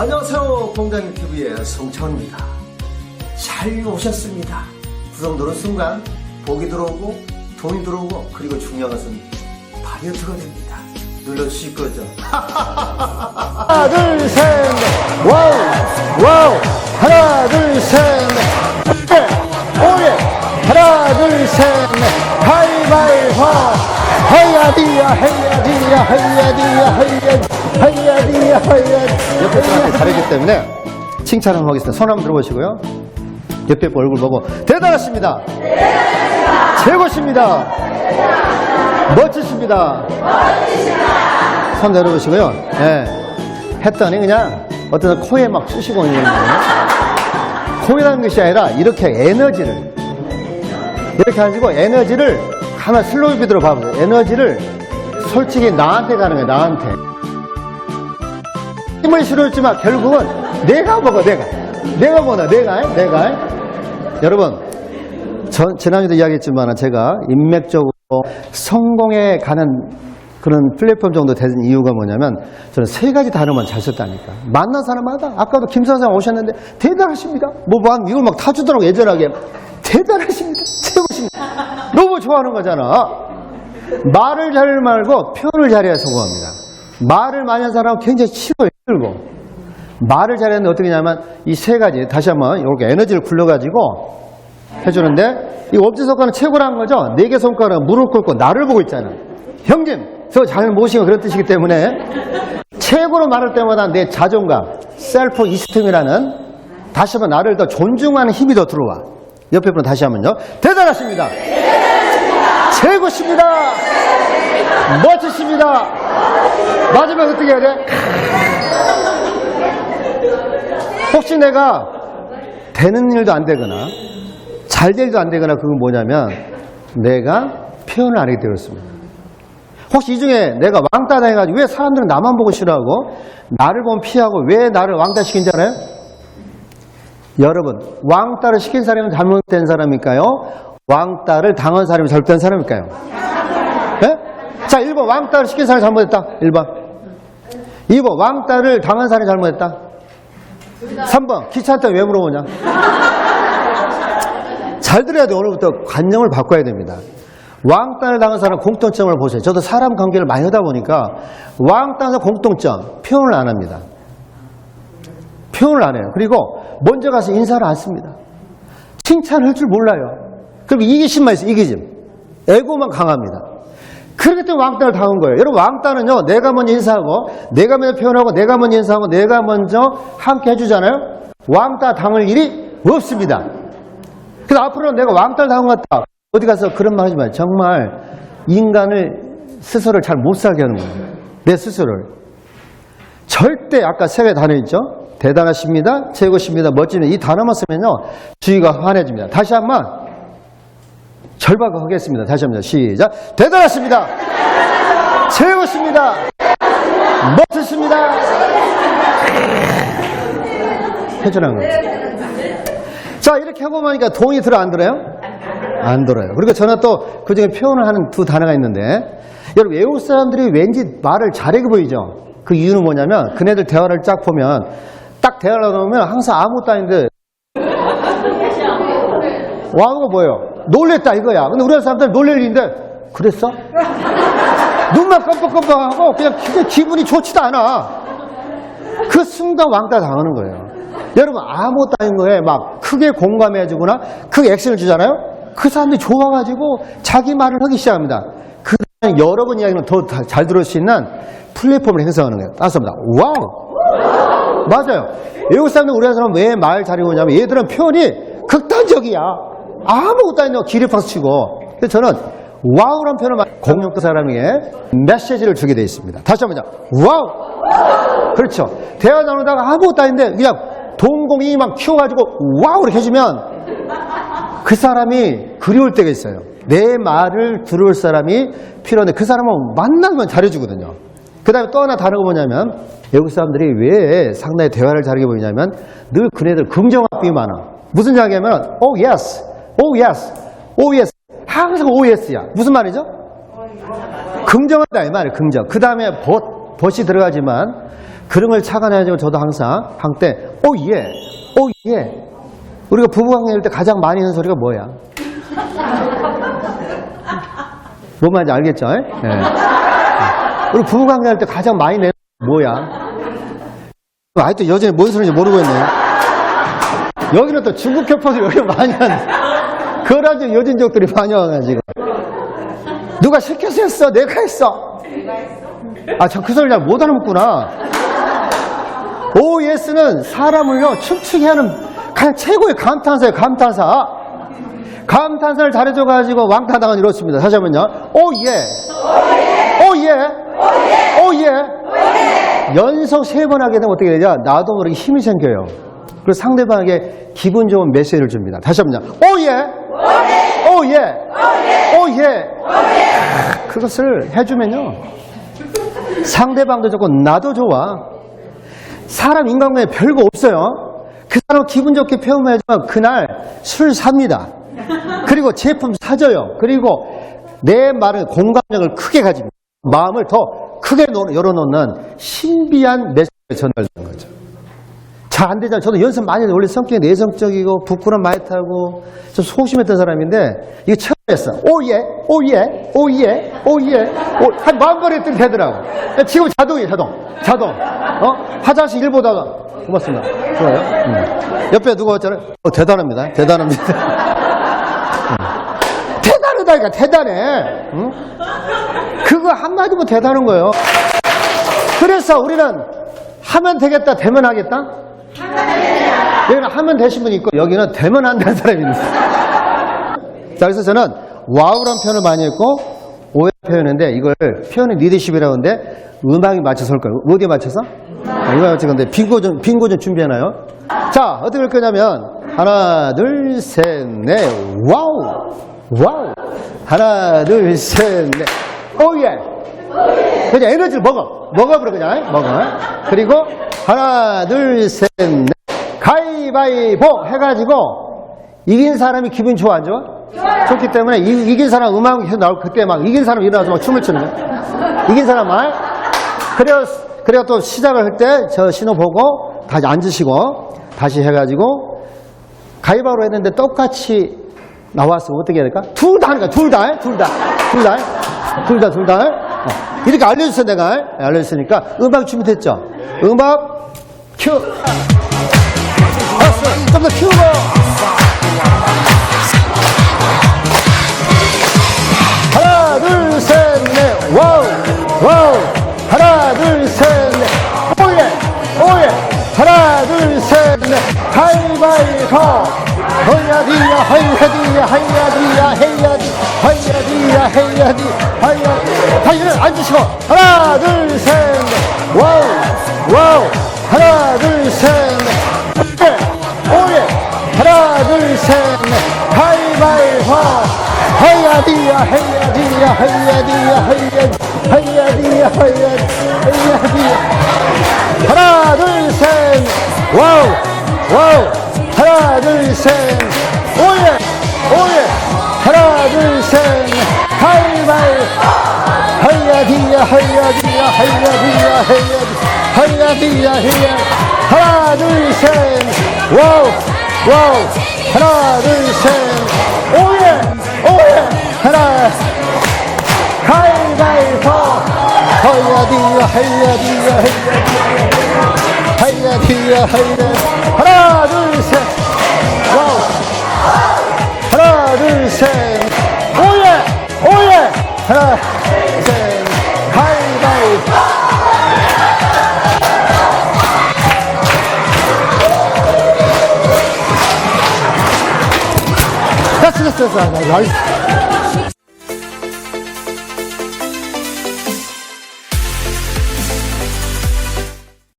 안녕하세요. 공장님 TV의 송차원입니다. 잘 오셨습니다. 구성 누른 순간 복이 들어오고 돈이 들어오고 그리고 중요한 것은 다이어트가 됩니다. 눌러주실 거죠? 하나 둘셋 넷. 와우 와우 하나 둘셋 넷. 예, 오예 하나 둘셋 넷. 가위바위보 헤야디야 헤야디야 헤야디야 헤야디 헤야디야 헤야디 옆에 분한테 잘했기 때문에 칭찬 한번 하겠습니다 손 한번 들어보시고요 옆에 분 얼굴 보고 대단하십니다 최고십니다 멋지십니다 손 내려보시고요. 예. 했더니 그냥 어떤 코에 막 쑤시고 있는 거예요. 코이라는 것이 아니라 이렇게 에너지를 이렇게 가지고 에너지를 하나 슬로우 비드로 봐보세요. 에너지를 솔직히 나한테 가는 거예요. 나한테. 힘을 실어줬지만 결국은 내가 먹어 내가. 내가 먹어 내가 내가. 여러분 전 지난주도 이야기했지만 제가 인맥적으로 성공에 가는 그런 플랫폼 정도 되는 이유가 뭐냐면 저는 세 가지 단어만 잘 썼다니까. 만난 사람마다 아까도 김 선생 오셨는데 대단하십니다. 뭐만 이걸 막 타주더라고 예전하게 대단하십니다. 최고십니다. 너무 좋아하는 거잖아. 말을 잘 말고 표현을 잘해야 성공합니다. 말을 많이 한 사람은 굉장히 싫어요. 힘들고. 말을 잘했는데 어떻게 하냐면 이 세 가지 다시 한번 이렇게 에너지를 굴려가지고 해주는데 이 엄지손가락은 최고라는 거죠. 네개 손가락은 무릎 꿇고 나를 보고 있잖아. 형님, 저 잘 모시고 그런 뜻이기 때문에 최고로 말할 때마다 내 자존감, 셀프 이스템이라는 다시 한번 나를 더 존중하는 힘이 더 들어와. 옆에 분 다시 한번요. 대단하십니다. 최고십니다. 멋지십니다. 마지막 어떻게 해야 돼? 혹시 내가 되는 일도 안 되거나 잘 될 일도 안 되거나 그건 뭐냐면 내가 표현을 안 하게 되었습니다. 혹시 이 중에 내가 왕따 당해가지고 왜 사람들은 나만 보고 싫어하고 나를 보면 피하고 왜 나를 왕따 시킨지 알아요? 여러분 왕따를 시킨 사람은 잘못된 사람일까요? 왕따를 당한 사람이 잘못된 사람일까요? 네? 자 1번 왕따를 시킨 사람이 잘못했다 1번 2번 왕따를 당한 사람이 잘못했다 3번. 귀찮다 왜 물어보냐? 잘 들어야 돼. 오늘부터 관념을 바꿔야 됩니다. 왕따를 당한 사람 공통점을 보세요. 저도 사람 관계를 많이 하다 보니까 왕따에서 공통점 표현을 안 합니다. 표현을 안 해요. 그리고 먼저 가서 인사를 안 씁니다. 칭찬할 줄 몰라요. 그리고 이기심만 있어요. 이기심. 에고만 강합니다 그렇기 때문에 왕따를 당한 거예요. 여러분 왕따는요. 내가 먼저 인사하고 내가 먼저 표현하고 내가 먼저 인사하고 내가 먼저 함께 해주잖아요. 왕따 당할 일이 없습니다. 그래서 앞으로는 내가 왕따를 당한 것 같다. 어디 가서 그런 말 하지 마요. 정말 인간을 스스로를 잘 못 살게 하는 거예요. 내 스스로를. 절대 아까 세 개 단어 있죠? 대단하십니다. 최고십니다. 멋집니다. 이 단어만 쓰면요. 주의가 환해집니다. 다시 한 번 절박을 하겠습니다. 다시 한번 시작. 대단하십니다. 최고십니다. 멋지십니다. 해주라는 거죠. 자, 이렇게 하고 나니까 돈이 들어 안 들어요? 안 들어요. 그리고 저는 또 그 중에 표현을 하는 두 단어가 있는데 여러분 외국 사람들이 왠지 말을 잘해 보이죠? 그 이유는 뭐냐면 그네들 대화를 쫙 보면 딱 대화를 나오면 항상 아무것도 아닌데 와우가 뭐예요? 놀랬다 이거야. 근데 우리나라 사람들 놀랄 일인데 그랬어? 눈만 깜빡깜빡하고 그냥 기- 기분이 좋지도 않아. 그 순간 왕따 당하는 거예요. 여러분 아무것도 아닌 거에 막 크게 공감해주거나 크게 액션을 주잖아요. 그 사람들이 좋아가지고 자기 말을 하기 시작합니다. 그 다음에 여러 번 이야기는 더 잘 들을 수 있는 플랫폼을 형성하는 거예요. 따습니다. 와우. 맞아요. 외국 사람들 우리나라 사람 왜 말 잘하고 있냐면 얘들은 표현이 극단적이야. 아무것도 아니고 기립박수 치고. 그래서 저는 와우란 표현을 많이 공룡 그 사람에게 메시지를 주게 되어 있습니다. 다시 한번 와우. 그렇죠. 대화 나누다가 아무것도 아닌데 그냥 동공이 막 키워가지고 와우 이렇게 해주면 그 사람이 그리울 때가 있어요. 내 말을 들을 사람이 필요한데 그 사람은 만나면 잘해주거든요. 그 다음에 또 하나 다른 거 뭐냐면 외국 사람들이 왜 상당히 대화를 잘하게 보이냐면 늘 그네들 긍정합이 많아. 무슨 이야기하면 oh yes, oh yes, oh yes 항상 oh yes야. 무슨 말이죠? 긍정한다 이 말이에요. 긍정. 그 다음에 벗, 벗이 들어가지만 그런 걸 착안해가지고 저도 항상 한때 오예 오예 우리가 부부관계일 때 가장 많이 하는 소리가 뭐야? 뭔 말인지 알겠죠? 예. 우리 부부관계 할 때 가장 많이 내는 뭐야? 아직도 여전히 뭔 소리인지 모르고 있네. 여기는 또 중국 교포들 여기 많이 하는. 그래가지고 여진족들이 많이 와가지고. 누가 시켜서 했어? 내가 했어. 아, 저 그 소리 잘못 알아먹구나. OS는 사람을요, 춤추게 하는 가장 최고의 감탄사예요, 감탄사. 감탄사를 잘해줘가지고 왕따당은 이렇습니다. 다시 한번요. 오 예. 오 예. 오 예. 연속 세 번 하게 되면 어떻게 되냐? 나도 모르게 힘이 생겨요. 그리고 상대방에게 기분 좋은 메시지를 줍니다. 다시 한번요. 오 예. 오 예. 오 예. 그것을 해주면요. 상대방도 좋고 나도 좋아. 사람 인간관계 별거 없어요. 그 사람 기분 좋게 표현해주면 그날 술 삽니다. 그리고 제품 사줘요. 그리고 내 말은 공감력을 크게 가집니다. 마음을 더 크게 노- 열어놓는 신비한 메시지가 전달되는 거죠. 잘 안 되잖아요. 저도 연습 많이 원래 성격이 내성적이고 부끄럼 많이 타고 좀 소심했던 사람인데 이거 처음 했어. 오 예, 오 예, 오 예, 오 예. 오, 한 마음 번 했더니 되더라고. 지금 자동이에요, 자동. 자동. 어? 화장실 일 보다가 고맙습니다. 좋아요. 음. 옆에 누가 왔잖아요. 어, 대단합니다. 대단합니다. 음. 대단하다니까, 대단해. 응? 그거 한마디면 대단한 거예요. 그래서 우리는 하면 되겠다, 되면 하겠다? 여기는 하면 되신 분이 있고, 여기는 되면 안 되는 사람이 있는 자, 그래서 저는 와우란 표현을 많이 했고, 오해 표현인데, 이걸 표현의 리더십이라고 하는데, 음악에 맞춰서 할 거예요. 어디에 맞춰서? 아, 음악에 맞춰서 근데 빙고 좀, 빙고 좀 준비해놔요. 자, 어떻게 할 거냐면, 하나, 둘, 셋, 넷, 와우! 와우! 하나, 둘, 셋, 넷, 오예! 그냥 에너지를 먹어. 먹어버려, 그냥. 먹어. 그리고 하나, 둘, 셋, 넷. 가위바위보 해가지고 이긴 사람이 기분 좋아, 안 좋아? 좋기 때문에 이, 긴 사람 음악이 계속 나올 그때 막 이긴 사람 일어나서 막 춤을 추는 거야. 이긴 사람 말. 그래야, 그래야 또 시작을 할 때 저 신호 보고 다시 앉으시고 다시 해가지고 가위바위보 했는데 똑같이 나왔으면 어떻게 해야 될까? 둘다 거야, 둘 다. 둘 다. 둘 다. 둘 다, 둘 다. 어. 이렇게 알려줬어, 내가. 네, 알려줬으니까. 음악 준비됐죠? 음악 큐. 알았어. 좀더 큐고. 하나, 둘, 셋, 넷. 와우. 와우. 하나, 둘, 셋, 넷. 가위바위보. 허야디야, 하야디야, 하야디야, 헤야디. 하야디야, 헤야디. 하야디. 다시는 앉으시고. 하나, 둘, 셋, 넷. 와우. 와우. 하나, 둘, 셋, 넷. 오예. 하나, 둘, 셋, 넷. 가위바위보. 하야디야, 헤야디야, 헤야디야, 헤야디. 하야디야, 하야디. 헤야디야. 하나, 둘, 셋. 와우. 와우. 하나, 둘, 셋. 오예. 오예. 하나, 둘, 셋. 하이바이. 하야디야, 하야디야, 하야디야, 하야디. 하야디야, 하야. 하나, 둘, 셋. 와우. 와우. 하나, 둘, 셋. 오예. 오예. 하나. 가위바위 보 하야디야 하야디야 하야디야 하야디야 하야디야 하나 둘셋 와우 하나 둘셋 오예 오예 하나 둘셋 가위바위보 됐어 됐어 됐어 나이스